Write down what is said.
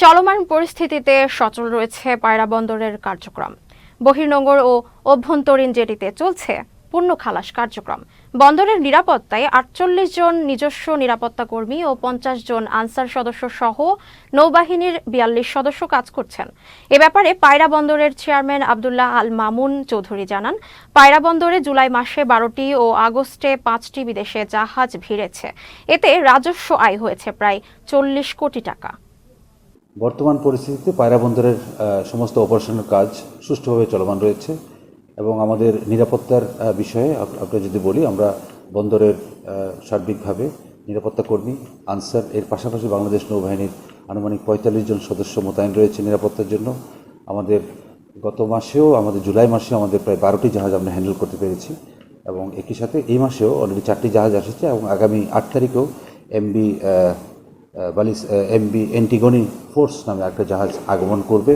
চলমান পরিস্থিতিতে সচল রয়েছে পায়রা বন্দরের কার্যক্রম। বহির্নগর ও অভ্যন্তরীণ জেটিতে চলছে পণ্য খালাস কার্যক্রম। বন্দরের নিরাপত্তায় আটচল্লিশ জন নিজস্ব নিরাপত্তা কর্মী ও পঞ্চাশ জন আনসার সদস্য সহ নৌবাহিনীর বিয়াল্লিশ সদস্য কাজ করছেন। এ ব্যাপারে পায়রা বন্দরের চেয়ারম্যান আবদুল্লাহ আল মামুন চৌধুরী জানান, পায়রা বন্দরে জুলাই মাসে বারোটি ও আগস্টে পাঁচটি বিদেশে জাহাজ ভিড়েছে। এতে রাজস্ব আয় হয়েছে প্রায় চল্লিশ কোটি টাকা। বর্তমান পরিস্থিতিতে পায়রা বন্দরের সমস্ত অপারেশনের কাজ সুষ্ঠুভাবে চলমান রয়েছে এবং আমাদের নিরাপত্তার বিষয়ে আপ- যদি বলি, আমরা বন্দরের সার্বিকভাবে নিরাপত্তা কর্মী, আনসার, এর পাশাপাশি বাংলাদেশ নৌবাহিনীর আনুমানিক পঁয়তাল্লিশ জন সদস্য মোতায়েন রয়েছে নিরাপত্তার জন্য। আমাদের গত মাসেও, আমাদের জুলাই মাসে আমাদের প্রায় বারোটি জাহাজ আমরা হ্যান্ডেল করতে পেরেছি এবং একই সাথে এই মাসেও অলরেডি চারটি জাহাজ এসেছে এবং আগামী আট তারিখেও এমবি বালিস এমবি এন্টিগনি ফোর্স নামে একটা জাহাজ আগমন করবে।